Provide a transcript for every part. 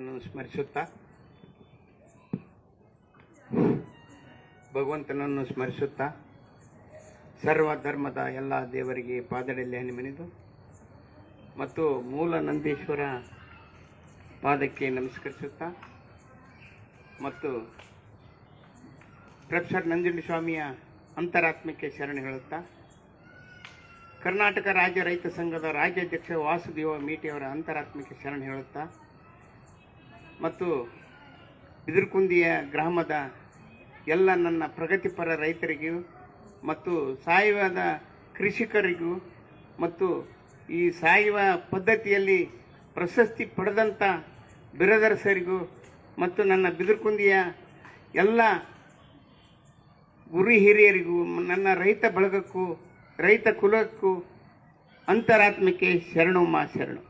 ಸ್ಮರಿಸುತ್ತಾ? ಭಗವಂತನನ್ನು ಸ್ಮರಿಸುತ್ತಾ? ಸರ್ವ ಧರ್ಮದ ಎಲ್ಲ ದೇವರಿಗೆ ಪಾದದಲ್ಲಿ ಹನಿಮನಿದು ಮತ್ತು ಮೂಲ ನಂದೀಶ್ವರ ಪಾದಕ್ಕೆ ನಮಸ್ಕರಿಸುತ್ತಾ? ಮತ್ತು ಪ್ರೊಫೆಸರ್ ನಂಜುಂಡಿ ಸ್ವಾಮಿಯ ಅಂತರಾತ್ಮಕ್ಕೆ ಶರಣ ಹೇಳುತ್ತಾ? ಕರ್ನಾಟಕ ರಾಜ್ಯ ರೈತ ಸಂಘದ ರಾಜ್ಯಾಧ್ಯಕ್ಷ ವಾಸುದೇವ ಮೀಟಿಯವರ ಅಂತರಾತ್ಮಕ್ಕೆ ಶರಣ ಹೇಳುತ್ತಾ? ಮತ್ತು ಬಿದಿರುಕುಂದಿಯ ಗ್ರಾಮದ ಎಲ್ಲ ನನ್ನ ಪ್ರಗತಿಪರ ರೈತರಿಗೂ ಮತ್ತು ಸಾಯುವದ ಕೃಷಿಕರಿಗೂ ಮತ್ತು ಈ ಸಾಯುವ ಪದ್ಧತಿಯಲ್ಲಿ ಪ್ರಶಸ್ತಿ ಪಡೆದಂಥ ಬಿರದರ್ಸರಿಗೂ ಮತ್ತು ನನ್ನ ಬಿದಿರುಕುಂದಿಯ ಎಲ್ಲ ಗುರು ಹಿರಿಯರಿಗೂ, ನನ್ನ ರೈತ ಬಳಗಕ್ಕೂ, ರೈತ ಕುಲಕ್ಕೂ ಅಂತರಾತ್ಮಕ್ಕೆ ಶರಣು ಮಾ ಶರಣು.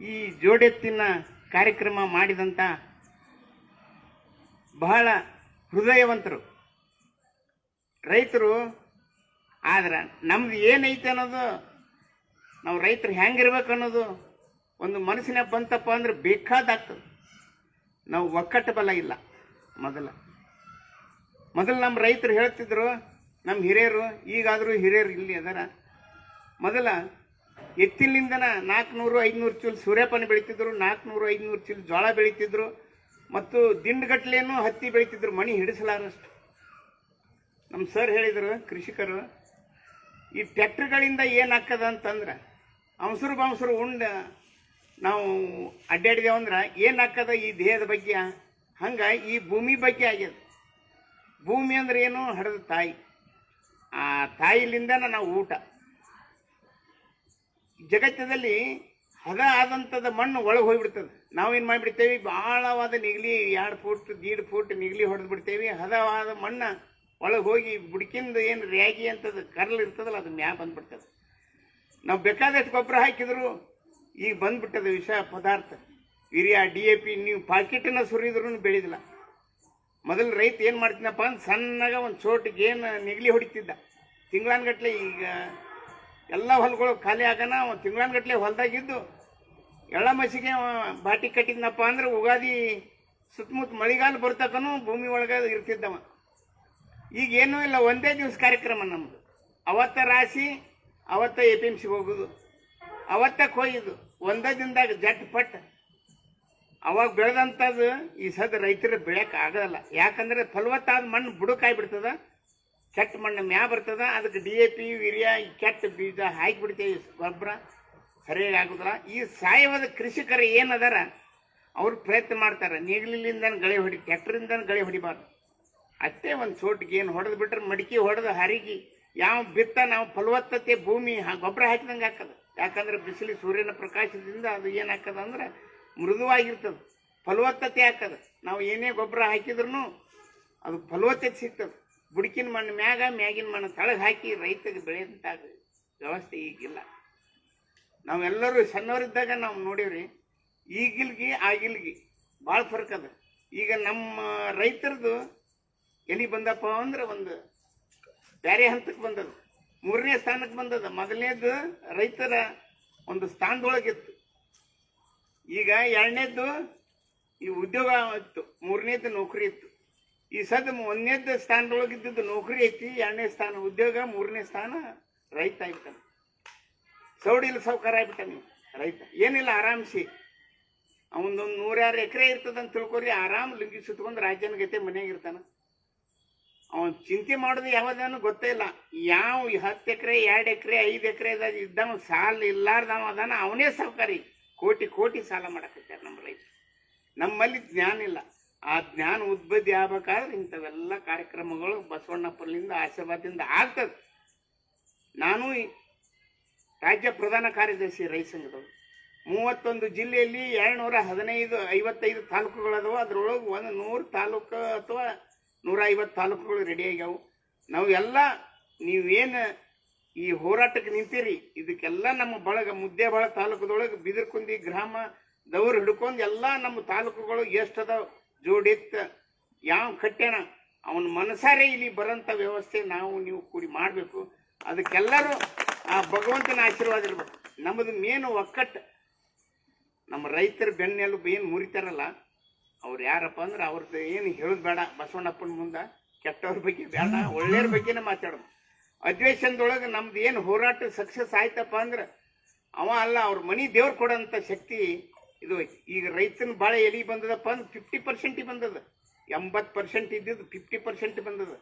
ಈ ಜೋಡೆತ್ತಿನ ಕಾರ್ಯಕ್ರಮ ಮಾಡಿದಂಥ ಬಹಳ ಹೃದಯವಂತರು. ರೈತರು, ಆದ್ರೆ ನಮ್ದು ಏನೈತೆ ಅನ್ನೋದು, ನಾವು ರೈತರು ಹೆಂಗಿರ್ಬೇಕು ಅನ್ನೋದು ಒಂದು ಮನಸ್ಸಿನ ಬಂತಪ್ಪ ಅಂದ್ರೆ ಬೇಕಾದಾಗ್ತದೆ. ನಾವು ಒಕ್ಕಟ್ಟು ಬಲ ಇಲ್ಲ ಮೊದಲ. ಮೊದಲು ನಮ್ಮ ರೈತರು ಹೇಳ್ತಿದ್ರು ನಮ್ಮ ಹಿರಿಯರು, ಈಗಾದರೂ ಹಿರಿಯರು ಇಲ್ಲಿ ಅದರ. ಮೊದಲ ಎತ್ತಿಲಿಂದನ ನಾಲ್ಕುನೂರು ಐದುನೂರು ಚೀಲ ಸೂರ್ಯಪಾನ ಬೆಳಿತಿದ್ರು ನಾಲ್ಕುನೂರು ಐದುನೂರು ಚೀಲ ಜೋಳ ಬೆಳಿತಿದ್ರು, ಮತ್ತು ದಿಂಡ್ಗಟ್ಲೆನೂ ಹತ್ತಿ ಬೆಳಿತಿದ್ರು, ಮಣಿ ಹಿಡಿಸಲಾರಷ್ಟು. ನಮ್ಮ ಸರ್ ಹೇಳಿದರು, ಕೃಷಿಕರು, ಈ ಟ್ಯಾಕ್ಟ್ರಿಗಳಿಂದ ಏನಾಗ್ತದ ಅಂತಂದ್ರೆ ಅಂಸರು ಬಂಸರು ಉಂಡ ನಾವು ಅಡ್ಡಾಡಿದೆವು ಅಂದ್ರೆ ಏನಾಗ್ತದ ಈ ದೇಹದ ಬಗ್ಗೆ? ಹಂಗೆ ಈ ಭೂಮಿ ಬಗ್ಗೆ ಆಗ್ಯದ. ಭೂಮಿ ಅಂದ್ರೆ ಏನು? ಹಡದ ತಾಯಿ. ಆ ತಾಯಿಲಿಂದ ನಾವು ಊಟ. ಜಗತ್ತದಲ್ಲಿ ಹದ ಆದಂಥದ್ದು ಮಣ್ಣು ಒಳಗೆ ಹೋಗ್ಬಿಡ್ತದೆ. ನಾವೇನು ಮಾಡಿಬಿಡ್ತೇವೆ? ಭಾಳವಾದ ನಿಗಲಿ ಎರಡು ಫೂಟ್, ದೀಡ್ ಫೂಟ್ ನಿಗಲಿ ಹೊಡೆದು ಬಿಡ್ತೇವೆ. ಹದವಾದ ಮಣ್ಣು ಒಳಗೆ ಹೋಗಿ ಬುಡ್ಕಿಂದ ಏನು ರ್ಯಾಗಿ ಅಂತದ್ದು ಕರ್ಲ್ ಇರ್ತದಲ್ಲ, ಅದು ಮ್ಯಾ ಬಂದ್ಬಿಡ್ತದೆ. ನಾವು ಬೇಕಾದಷ್ಟು ಗೊಬ್ಬರ ಹಾಕಿದ್ರು ಈಗ ಬಂದ್ಬಿಟ್ಟದ ವಿಷ ಪದಾರ್ಥ. ಹಿರಿಯ ಡಿ ಎ ಪಿ ನೀವು ಪಾಕೆಟನ್ನು ಸುರಿದ್ರೂ ಬೆಳೆದಿಲ್ಲ. ಮೊದಲು ರೈತ ಏನು ಮಾಡ್ತೀನಪ್ಪ ಅಂದ್ರೆ ಸಣ್ಣಗ ಒಂದು ಚೋಟಿಗೆ ಏನು ನಿಗಲಿ ಹೊಡಿತಿದ್ದ. ತಿಂಗಳಾನ್ಗಟ್ಲೆ ಈಗ ಎಲ್ಲ ಹೊಲಗಳು ಖಾಲಿ ಒಂದು ತಿಂಗಳಾನ್ಗಟ್ಲೆ ಹೊಲದಾಗಿದ್ದು ಎಳ್ಳ ಮಸಿಗೆ ಬಾಟಿ ಕಟ್ಟಿದ್ನಪ್ಪ ಅಂದ್ರೆ ಉಗಾದಿ ಸುತ್ತಮುತ್ತ ಮಳೆಗಾಲ ಬರ್ತಕ್ಕೂ ಭೂಮಿ ಒಳಗೆ ಇರ್ತಿದ್ದವ. ಈಗ ಏನೂ ಇಲ್ಲ, ಒಂದೇ ದಿವಸ ಕಾರ್ಯಕ್ರಮ ನಮ್ಮದು ಅವತ್ತ ರಾಶಿ, ಅವತ್ತ ಎ ಪಿ ಎಂ ಸಿಗೆ ಹೋಗೋದು. ಅವತ್ತ ಕೊಯ್ಯೋದು ಒಂದೇ ದಿನದಾಗ ಜಟ್ ಪಟ್ ಅವಾಗ ಬೆಳೆದಂಥದ್ದು ಈ ಸದ್ ರೈತರು ಆಗೋಲ್ಲ. ಯಾಕಂದ್ರೆ ಫಲವತ್ತಾದ ಮಣ್ಣು ಬುಡಕಾಯ್ಬಿಡ್ತದ ಕೆಟ್ಟ ಮಣ್ಣು ಮ್ಯಾ ಬರ್ತದ, ಅದಕ್ಕೆ ಡಿ ಎ ಪಿ ಯೂರಿಯಾ ಕೆಟ್ಟ ಬೀಜ ಹಾಕಿಬಿಡ್ತೇವೆ ಗೊಬ್ಬರ. ಸರಿಯಾಗಿ ಆಗೋದಿಲ್ಲ. ಈ ಸಾಯವಾದ ಕೃಷಿಕರು ಏನದಾರ, ಅವ್ರು ಪ್ರಯತ್ನ ಮಾಡ್ತಾರೆ. ನೇಗಿಲಿಂದ ಗಳೆ ಹೊಡಿ ಟ್ಯಾಕ್ಟ್ರಿಂದ ಗಳೆ ಹೊಡಿಬಾರ್ದು. ಅಷ್ಟೇ ಒಂದು ಸೋಟಿಗೆ ಏನು ಹೊಡೆದು ಬಿಟ್ರೆ ಮಡಿಕೆ ಹೊಡೆದು ಹರಿಗಿ, ಯಾವ ಬಿತ್ತ ನಾವು ಫಲವತ್ತತೆ ಭೂಮಿ ಗೊಬ್ಬರ ಹಾಕಿದಂಗೆ ಹಾಕದ. ಯಾಕಂದ್ರೆ ಬಿಸಿಲು ಸೂರ್ಯನ ಪ್ರಕಾಶದಿಂದ ಅದು ಏನು ಹಾಕದ ಅಂದ್ರೆ ಮೃದುವಾಗಿರ್ತದೆ. ಫಲವತ್ತತೆ ಹಾಕದ. ನಾವು ಏನೇ ಗೊಬ್ಬರ ಹಾಕಿದ್ರು ಅದು ಫಲವತ್ತತೆ ಸಿಗ್ತದೆ. ಬುಡಕಿನ ಮಣ್ಣು ಮ್ಯಾಗ, ಮ್ಯಾಗಿನ ಮಣ್ಣು ತಳಗೆ ಹಾಕಿ ರೈತಗೆ ಬೆಳೆಯಂತ ವ್ಯವಸ್ಥೆ ಈಗಿಲ್ಲ. ನಾವೆಲ್ಲರೂ ಸಣ್ಣವರಿದ್ದಾಗ ನಾವು ನೋಡೀವ್ರಿ, ಈಗಿಲ್ಗಿ, ಆಗಿಲ್ಗಿ ಭಾಳ ಫರ್ಕ್ ಅದ. ಈಗ ನಮ್ಮ ರೈತರದು ಎಲ್ಲಿ ಬಂದಪ್ಪ ಅಂದ್ರೆ ಒಂದು ಬೇರೆ ಹಂತಕ್ಕೆ ಬಂದದ. ಮೂರನೇ ಸ್ಥಾನಕ್ಕೆ ಬಂದದ. ಮೊದಲನೇದು ರೈತರ ಒಂದು ಸ್ಥಾನದೊಳಗಿತ್ತು ಈಗ ಎರಡನೇದು ಈ ಉದ್ಯೋಗ ಇತ್ತು. ಮೂರನೇದು ನೌಕರಿ ಇತ್ತು. ಈ ಸದ್ ಒಂದನೇದ್ದು ಸ್ಥಾನದೊಳಗಿದ್ದದ್ದು ನೌಕರಿ ಐತಿ, ಎರಡನೇ ಸ್ಥಾನ ಉದ್ಯೋಗ, ಮೂರನೇ ಸ್ಥಾನ ರೈತ ಆಗ್ತಾನೆ ಸೌಡಿಲ್ ಸಾವುಕಾರ ಆಗ್ಬಿಟ್ಟಾನೆ ರೈತ. ಏನಿಲ್ಲ ಆರಾಮ್ಸಿ ಅವನೊಂದು ನೂರಾರು ಎಕರೆ ಇರ್ತದಂತ ತಿಳ್ಕೊರಿ, ಆರಾಮ್ ಲಿಂಗಿ ಸುತ್ಕೊಂಡು ರಾಜ್ಯನ ಗತೆ ಮನ್ಯಾಗ ಇರ್ತಾನ. ಅವನ್ ಚಿಂತೆ ಮಾಡೋದು ಯಾವ್ದಾನು ಗೊತ್ತೇ ಇಲ್ಲ. ಯಾವ ಹತ್ತು ಎಕರೆ, ಎರಡು ಎಕರೆ, ಐದು ಎಕರೆ ಇದ್ದವ ಸಾಲ ಇಲ್ಲಾರ್ದವ ಅದಾನ, ಅವನೇ ಸಹಕಾರಿ ಕೋಟಿ ಕೋಟಿ ಸಾಲ ಮಾಡಕತ್ತಾರೆ ನಮ್ಮ ರೈತ. ನಮ್ಮಲ್ಲಿ ಜ್ಞಾನ ಇಲ್ಲ. ಆ ಜ್ಞಾನ ಉದ್ಬದ್ಧಿ ಆಗ್ಬೇಕಾದ್ರೆ ಇಂಥವೆಲ್ಲ ಕಾರ್ಯಕ್ರಮಗಳು ಬಸವಣ್ಣಪ್ಪಲಿಂದ ಆಶೀರ್ವಾದದಿಂದ ಆಗ್ತದೆ. ನಾನು ರಾಜ್ಯ ಪ್ರಧಾನ ಕಾರ್ಯದರ್ಶಿ ರೈತ ಸಂಘದವರು ಮೂವತ್ತೊಂದು ಜಿಲ್ಲೆಯಲ್ಲಿ ಎರಡ್ನೂರ ಹದಿನೈದು, ಐವತ್ತೈದು ತಾಲೂಕುಗಳದವು. ಅದ್ರೊಳಗೆ ಒಂದು ನೂರು ತಾಲೂಕು ಅಥವಾ ನೂರ ಐವತ್ತು ತಾಲೂಕುಗಳು ರೆಡಿ ಆಗ್ಯಾವು. ನಾವು ಎಲ್ಲ ನೀವೇನು ಈ ಹೋರಾಟಕ್ಕೆ ನಿಂತೀರಿ, ಇದಕ್ಕೆಲ್ಲ ನಮ್ಮ ಬಳಗ, ಮುದ್ದೆಬಾಳ ತಾಲೂಕದೊಳಗೆ ಬಿದಿರ್ಕುಂದಿ ಗ್ರಾಮದವ್ರು ಹಿಡ್ಕೊಂಡು ಎಲ್ಲ ನಮ್ಮ ತಾಲೂಕುಗಳು ಎಷ್ಟು ಅದಾವ ಜೋಡೆತ್ತ ಯಾವ ಕಟ್ಟ್ಯಾನ ಅವನ ಮನಸಾರೆ ಇಲ್ಲಿ ಬರೋಂಥ ವ್ಯವಸ್ಥೆ ನಾವು ನೀವು ಕೂಡಿ ಮಾಡಬೇಕು. ಅದಕ್ಕೆಲ್ಲರೂ ಆ ಭಗವಂತನ ಆಶೀರ್ವಾದ ಇರಬೇಕು. ನಮ್ಮದು ಮೇನು ಒಕ್ಕಟ್ಟು. ನಮ್ಮ ರೈತರ ಬೆನ್ನೆಲುಬು ಏನು ಮುರಿತಾರಲ್ಲ, ಅವ್ರು ಯಾರಪ್ಪ ಅಂದ್ರೆ ಅವ್ರದ್ದು ಏನು ಹೇಳೋದು ಬೇಡ. ಬಸವಣ್ಣಪ್ಪನ ಮುಂದೆ ಕೆಟ್ಟವ್ರ ಬಗ್ಗೆ ಬೇಡ, ಒಳ್ಳೆಯವ್ರ ಬಗ್ಗೆನೇ ಮಾತಾಡೋದು. ಅಧಿವೇಶನದೊಳಗೆ ನಮ್ದು ಏನು ಹೋರಾಟ ಸಕ್ಸಸ್ ಆಯ್ತಪ್ಪ ಅಂದ್ರೆ, ಅವ ಅಲ್ಲ, ಅವ್ರ ಮನೆ ದೇವ್ರು ಕೊಡೋಂಥ ಶಕ್ತಿ ಇದು ಈಗ ರೈತನ ಭಾಳ ಎಲಿ ಬಂದದಪ್ಪ ಅಂದ್ರೆ ಫಿಫ್ಟಿ ಪರ್ಸೆಂಟಿಗೆ ಬಂದದ. ಎಂಬತ್ತು ಪರ್ಸೆಂಟ್ ಇದ್ದಿದ್ದು ಫಿಫ್ಟಿ ಪರ್ಸೆಂಟ್ ಬಂದದ.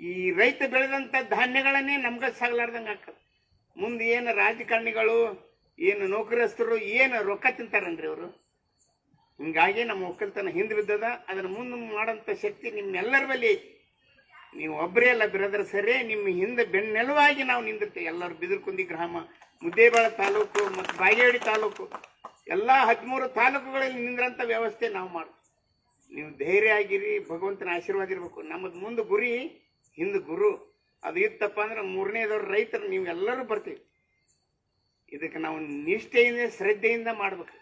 ಈ ರೈತ ಬೆಳೆದಂಥ ಧಾನ್ಯಗಳನ್ನೇ ನಮ್ಗೆ ಸಾಗಲಾರ್ದಂಗೆ ಆಗ್ತದೆ. ಮುಂದೆ ಏನು ರಾಜಕಾರಣಿಗಳು, ಏನು ನೌಕರಸ್ಥರು, ಏನು ರೊಕ್ಕ ತಿಂತಾರನ್ರಿ ಅವರು? ಹಿಂಗಾಗಿ ನಮ್ಮ ಒಕ್ಕಲ್ತನ ಹಿಂದೆ ಬಿದ್ದದ ಅದನ್ನ ಮುಂದೆ ಮಾಡೋಂಥ ಶಕ್ತಿ ನಿಮ್ಮೆಲ್ಲರ ಬಳಿ ಐತಿ. ನೀವು ಒಬ್ಬರೇ ಅಲ್ಲ ಬಿರದ್ರ ಸರಿ ನಿಮ್ಮ ಹಿಂದೆ ಬೆನ್ನೆಲುವಾಗಿ ನಾವು ನಿಂದಿರ್ತೇವೆ. ಎಲ್ಲರೂ ಬಿದಿರ್ಕುಂದಿ ಗ್ರಾಮ, ಮುದ್ದೇಬಾಳ ತಾಲೂಕು ಮತ್ತು ಬಾಗೇವಾಡಿ ತಾಲೂಕು. ಎಲ್ಲ ಹದಿಮೂರು ತಾಲೂಕುಗಳಲ್ಲಿ ನಿಂದ್ರಂಥ ವ್ಯವಸ್ಥೆ ನಾವು ಮಾಡ್ತೀವಿ. ನೀವು ಧೈರ್ಯ ಆಗಿರಿ, ಭಗವಂತನ ಆಶೀರ್ವಾದ ಇರಬೇಕು. ನಮ್ಮದು ಮುಂದೆ ಗುರಿ ಹಿಂದೆ ಗುರು. ಅದು ಇತ್ತಪ್ಪ ಅಂದ್ರೆ ಮೂರನೇದವ್ರು ರೈತರು ನೀವು ಎಲ್ಲರೂ ಬರ್ತೀವಿ ಇದಕ್ಕೆ ನಾವು ನಿಷ್ಠೆಯಿಂದ, ಶ್ರದ್ಧೆಯಿಂದ ಮಾಡ್ಬೇಕು.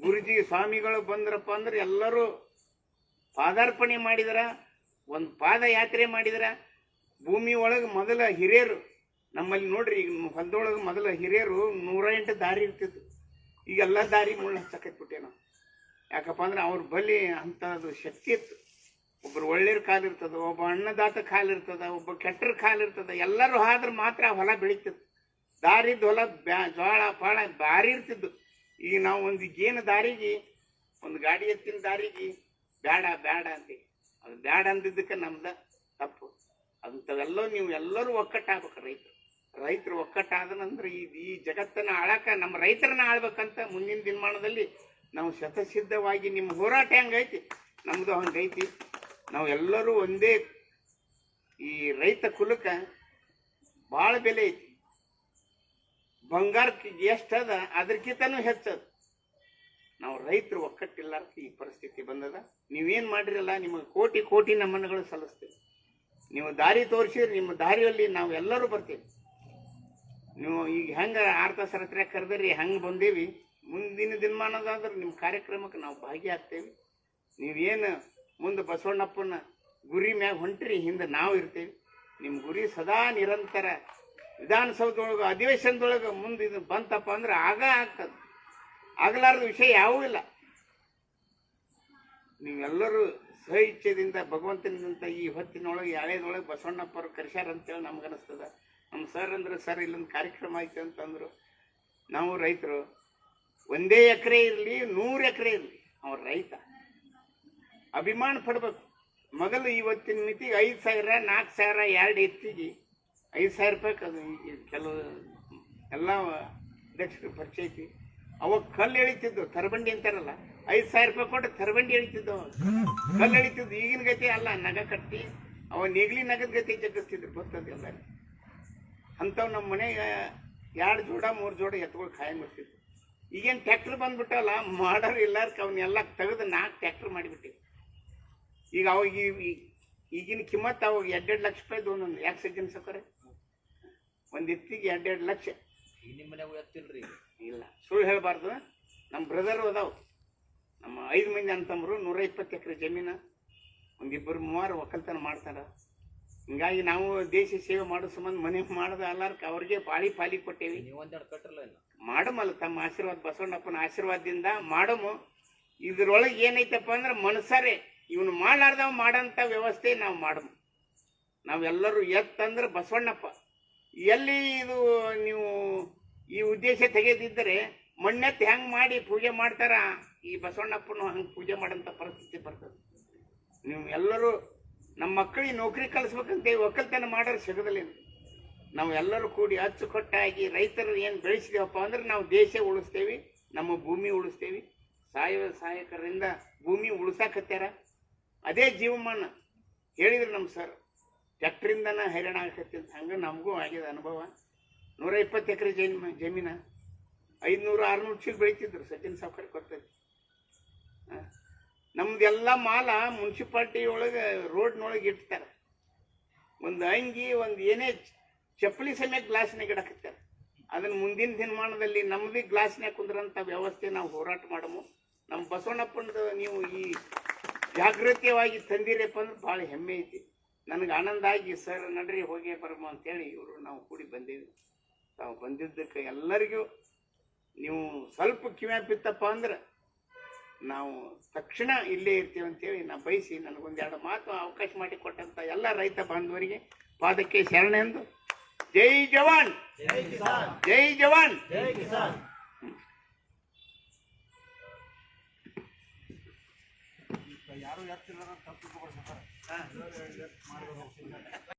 ಗುರುಜಿ, ಸ್ವಾಮಿಗಳು ಬಂದ್ರಪ್ಪ ಅಂದ್ರೆ ಎಲ್ಲರೂ ಪಾದಾರ್ಪಣೆ ಮಾಡಿದ್ರ, ಒಂದು ಪಾದಯಾತ್ರೆ ಮಾಡಿದ್ರ. ಭೂಮಿ ಒಳಗೆ ಮೊದಲ ಹಿರಿಯರು. ನಮ್ಮಲ್ಲಿ ನೋಡ್ರಿ ಈಗ ಹೊಲದೊಳಗೆ ಮೊದಲ ಹಿರಿಯರು ನೂರ ಎಂಟು ದಾರಿ ಇರ್ತಿತ್ತು. ಈಗ ಎಲ್ಲ ದಾರಿ ಮುಳ್ಳು ಹಚ್ಚಕತ್ಬಿಟ್ಟೆ ನಾವು ಯಾಕಪ್ಪ ಅಂದ್ರೆ ಅವ್ರ ಬಲಿ ಅಂಥದ್ದು ಶಕ್ತಿ ಇತ್ತು. ಒಬ್ಬರು ಒಳ್ಳೆಯ ಕಾಲು ಇರ್ತದ, ಒಬ್ಬ ಅನ್ನದಾತ ಕಾಲು ಇರ್ತದ, ಒಬ್ಬ ಕೆಟ್ಟರ ಕಾಲು ಇರ್ತದ, ಎಲ್ಲರೂ ಆದ್ರೆ ಮಾತ್ರ ಹೊಲ ಬೆಳೀತದೆ ದಾರಿದ್ದು ಹೊಲ ಬ್ಯಾ, ಜೋಳ, ಪಾಳ ಭಾರಿ ಇರ್ತಿದ್ದು ಈಗ ನಾವು ಒಂದು ಏನು ದಾರಿಗೆ, ಒಂದು ಗಾಡಿ ಎತ್ತಿನ ದಾರಿಗೆ ಬೇಡ ಬೇಡ ಅಂತ ಅದು ಬೇಡ ಅಂದಿದ್ದಕ್ಕೆ ನಮ್ದು ತಪ್ಪು. ಅಂಥವೆಲ್ಲ ನೀವು ಎಲ್ಲರೂ ಒಕ್ಕಟ್ಟಾಗ್ಬೇಕು ರೈತರು. ರೈತರು ಒಕ್ಕಟ್ಟಾದನಂದ್ರೆ ಈ ಈ ಜಗತ್ತನ್ನ ಆಳಕ ನಮ್ಮ ರೈತರನ್ನ ಆಳ್ಬೇಕಂತ ಮುಂದಿನ ದಿನಮಾನದಲ್ಲಿ ನಾವು ಶತಸಿದ್ಧವಾಗಿ ನಿಮ್ಮ ಹೋರಾಟ ಹೆಂಗೈತಿ? ನಮ್ಮದು ಹಂಗೈತಿ ನಾವು ಎಲ್ಲರೂ ಒಂದೇ ಈ ರೈತ ಕುಲಕ್ಕೆ ಭಾಳ ಬೆಲೆ ಐತಿ. ಬಂಗಾರಕ್ಕೆ ಎಷ್ಟದ ಅದಕ್ಕಿಂತನೂ ಹೆಚ್ಚದ ನಾವು ರೈತರು ಒಕ್ಕಟ್ಟಿಲ್ಲಾರ್ಕ ಈ ಪರಿಸ್ಥಿತಿ ಬಂದದ. ನೀವೇನು ಮಾಡಿರಲ್ಲ, ನಿಮಗೆ ಕೋಟಿ ಕೋಟಿ ನಮನಗಳು ಸಲ್ಲಿಸ್ತೇವೆ. ನೀವು ದಾರಿ ತೋರಿಸಿದ್ರೆ ನಿಮ್ಮ ದಾರಿಯಲ್ಲಿ ನಾವು ಎಲ್ಲರೂ ಬರ್ತೀವಿ. ನೀವು ಈಗ ಹೆಂಗೆ ಆರು ಸರತ್ರ ರಾತ್ರಿ ಕರೆದ್ರಿ, ಹೆಂಗೆ ಬಂದೇವಿ? ಮುಂದಿನ ದಿನಮಾನದಾದ್ರೆ ನಿಮ್ಮ ಕಾರ್ಯಕ್ರಮಕ್ಕೆ ನಾವು ಭಾಗಿಯಾಗ್ತೇವೆ. ನೀವೇನು ಮುಂದೆ ಬಸವಣ್ಣಪ್ಪನ ಗುರಿ ಮ್ಯಾಗ ಹೊಂಟ್ರಿ, ಹಿಂದೆ ನಾವು ಇರ್ತೀವಿ. ನಿಮ್ಮ ಗುರಿ ಸದಾ ನಿರಂತರ. ವಿಧಾನಸೌಧದೊಳಗೆ, ಅಧಿವೇಶನದೊಳಗೆ ಮುಂದೆ ಇದು ಬಂತಪ್ಪ ಅಂದ್ರೆ ಆಗ ಆಗ್ತದೆ. ಆಗಲಾರದ ವಿಷಯ ಯಾವೂ ಇಲ್ಲ. ನೀವೆಲ್ಲರೂ ಸಹ ಇಚ್ಛೆದಿಂದ ಭಗವಂತನಿಂದ ಈ ಹೊತ್ತಿನೊಳಗೆ, ಯಾಳೇದೊಳಗೆ ಬಸವಣ್ಣಪ್ಪರು ಕರೆಸ್ಯಾರಂತೇಳಿ ನಮ್ಗೆ ಅನಿಸ್ತದ ನಮ್ಮ ಸರ್ ಅಂದ್ರೆ, ಸರ್, ಇಲ್ಲೊಂದು ಕಾರ್ಯಕ್ರಮ ಐತೆ ಅಂತಂದ್ರು. ನಾವು ರೈತರು, ಒಂದೇ ಎಕರೆ ಇರಲಿ, ನೂರು ಎಕರೆ ಇರಲಿ, ಅವ್ರ ರೈತ. ಅಭಿಮಾನ ಪಡ್ಬೇಕು. ಮೊದಲು ಇವತ್ತಿನ ಮಿತಿಗೆ ಐದು ಸಾವಿರ ನಾಲ್ಕು ಸಾವಿರ, ಎರಡು ಎತ್ತಿಗೆ. ಐದು ಸಾವಿರ ರೂಪಾಯಿ ಕೆಲವು ಎಲ್ಲ ಅಧ್ಯಕ್ಷರು ಪರಿಚಯ ಐತಿ. ಅವಾಗ ಕಲ್ಲು ಎಳಿತಿದ್ದು, ತರಬಂಡಿ ಅಂತಾರಲ್ಲ, ಐದು ಸಾವಿರ ರೂಪಾಯಿ ಕೊಟ್ಟು ತರಬಂಡಿ ಎಳಿತಿದ್ದು. ಕಲ್ಲು ಎಳಿತಿದ್ದು ಈಗಿನ ಗತಿ ಅಲ್ಲ, ನಗ ಕಟ್ಟಿ. ಅವ ನೆಗ್ಲಿ ನಗದ ಗತಿ ಜಗ್ಗಿಸ್ತಿದ್ರು ಗೊತ್ತದ ಎಲ್ಲರಿಗೂ ಅಂಥವು ನಮ್ಮ ಮನೆಗೆ ಎರಡು ಜೋಡ ಮೂರು ಜೋಡ ಎತ್ತುಗಳು ಖಾಯಂ ಬರ್ತಿದ್ವು ಈಗೇನು ಟ್ಯಾಕ್ಟ್ರ್ ಬಂದ್ಬಿಟ್ಟಲ್ಲ ಮಾಡೋರು ಎಲ್ಲಾರ್ಕ ಅವನ್ನೆಲ್ಲ ತೆಗೆದು ನಾಲ್ಕು ಟ್ಯಾಕ್ಟ್ರ್ ಮಾಡಿಬಿಟ್ಟಿವಿ ಈಗ ಅವಾಗ ಈಗಿನ ಕಿಮ್ಮತ್ತು ಅವಾಗ ಎರಡೆರಡು ಲಕ್ಷ ರೂಪಾಯಿದು ಒಂದೊಂದು ಯಾಕೆ ಸಜ್ಜನ ಸಕ್ಕರೆ? ಒಂದು ಎತ್ತಿಗೆ ಎರಡೆರಡು ಲಕ್ಷ. ಎತ್ತಿಲ್ರಿ ಇಲ್ಲ. ಸುಳ್ಳು ಹೇಳಬಾರ್ದು. ನಮ್ಮ ಬ್ರದರ್ ಅದಾವು. ನಮ್ಮ ಐದು ಮಂದಿ ಅಂತಂದ್ರು ನೂರ ಇಪ್ಪತ್ತು ಎಕರೆ ಜಮೀನು. ಒಂದಿಬ್ಬರು ಮೂವರು ಒಕ್ಕಲ್ತನ ಮಾಡ್ತಾರ. ಹಿಂಗಾಗಿ ನಾವು ದೇಶ ಸೇವೆ ಮಾಡೋ ಸಂಬಂಧ ಮನೆ ಮಾಡೋದು ಅಲ್ಲಾರ್ಕ ಅವ್ರಿಗೆ ಪಾಳಿ ಪಾಲಿ ಕೊಟ್ಟೇವಿ. ಮಾಡಮಲ್ಲ ತಮ್ಮ ಆಶೀರ್ವಾದ ಬಸವಣ್ಣಪ್ಪನ ಆಶೀರ್ವಾದದಿಂದ ಮಾಡಮು. ಇದ್ರೊಳಗೆ ಏನೈತಪ್ಪ ಅಂದ್ರೆ ಮನಸಾರೆ ಇವನು ಮಾಡಲಾರ್ದ ಮಾಡಂತ ವ್ಯವಸ್ಥೆ ನಾವು ಮಾಡಮು. ನಾವೆಲ್ಲರೂ ಎತ್ತಂದ್ರೆ ಬಸವಣ್ಣಪ್ಪ. ಎಲ್ಲಿ ಇದು ನೀವು ಈ ಉದ್ದೇಶ ತೆಗೆದಿದ್ದರೆ ಮಣ್ಣೆತ್ತು ಹೆಂಗೆ ಮಾಡಿ ಪೂಜೆ ಮಾಡ್ತಾರ ಈ ಬಸವಣ್ಣಪ್ಪನು ಹಂಗೆ ಪೂಜೆ ಮಾಡೋಂಥ ಪರಿಸ್ಥಿತಿ ಬರ್ತದೆ. ನೀವು ಎಲ್ಲರೂ ನಮ್ಮ ಮಕ್ಕಳಿಗೆ ನೌಕರಿ ಕಲಿಸ್ಬೇಕಂತ ಒಕ್ಕಲ್ತನ ಮಾಡೋರು ಸಿಗೋದಿಲ್ಲ. ನಾವು ಎಲ್ಲರೂ ಕೂಡಿ ಅಚ್ಚುಕಟ್ಟಾಗಿ ರೈತರು ಏನು ಬೆಳೆಸಿದೇವಪ್ಪ ಅಂದ್ರೆ ನಾವು ದೇಶ ಉಳಿಸ್ತೇವೆ, ನಮ್ಮ ಭೂಮಿ ಉಳಿಸ್ತೇವೆ. ಸಾಯುವ ಸಹಾಯಕರಿಂದ ಭೂಮಿ ಉಳಿಸಾಕತ್ಯಾರ ಅದೇ ಜೀವಮಾನ. ಹೇಳಿದ್ರು ನಮ್ಮ ಸರ್ ಟ್ಯಾಕ್ಟ್ರಿಂದನ ಹೈರಾಣ ಆಗಕತ್ತಿ ಅಂತ. ಹಂಗೆ ನಮಗೂ ಆಗಿದೆ ಅನುಭವ. ನೂರ ಇಪ್ಪತ್ತು ಎಕರೆ ಜಮೀನು ಜಮೀನ. ಐದುನೂರು ಆರುನೂರು ಚೀಲ ಬೆಳೀತಿದ್ರು ಸಚಿನ್ ಸಾವ್ಕರ್ ಕೊಡ್ತೈತಿ ನಮ್ದೆಲ್ಲ ಮಾಲ ಮುನ್ಸಿಪಾಲ್ಟಿ ಒಳಗೆ ರೋಡ್ನೊಳಗೆ ಇಡ್ತಾರೆ. ಒಂದು ಅಂಗಿ, ಒಂದು ಏನೇ ಚಪ್ಪಲಿ ಸಮೇತ ಗ್ಲಾಸ್ನಾಗ ಇಡಕತ್ತಾರೆ. ಅದನ್ನು ಮುಂದಿನ ದಿನಮಾನದಲ್ಲಿ ನಮ್ಮದೇ ಗ್ಲಾಸ್ನಾಗ ಕುಂದ್ರಂಥ ವ್ಯವಸ್ಥೆ ನಾವು ಹೋರಾಟ ಮಾಡಮು. ನಮ್ಮ ಬಸವಣ್ಣಪ್ಪನದು ನೀವು ಈ ಜಾಗೃತಿಯವಾಗಿ ತಂದಿರಪ್ಪ ಅಂದ್ರೆ ಭಾಳ ಹೆಮ್ಮೆ ಐತಿ. ನನಗೆ ಆನಂದ ಆಗಿ, ಸರ್, ನಡ್ರಿ, ಹೋಗಿ, ಬರಮ ಅಂತೇಳಿ ಇವರು ನಾವು ಕೂಡಿ ಬಂದೀವಿ. ತಾವು ಬಂದಿದ್ದಕ್ಕೆ ಎಲ್ಲರಿಗೂ ನೀವು ಸ್ವಲ್ಪ ಕಿವ್ಯಾಪಿತ್ತಪ್ಪ ಅಂದ್ರೆ ನಾವು ತಕ್ಷಣ ಇಲ್ಲೇ ಇರ್ತೀವಿ ಅಂತೇಳಿ ನಾ ಬಯಸಿ ನನಗೊಂದೆರಡು ಮಾತು ಅವಕಾಶ ಮಾಡಿ ಕೊಟ್ಟಂತ ಎಲ್ಲ ರೈತ ಬಾಂಧವರಿಗೆ ಪಾದಕ್ಕೆ ಶರಣೆಂದು ಜೈ ಜವಾನ್! ಜೈ ಜವಾನ್! ಯಾರು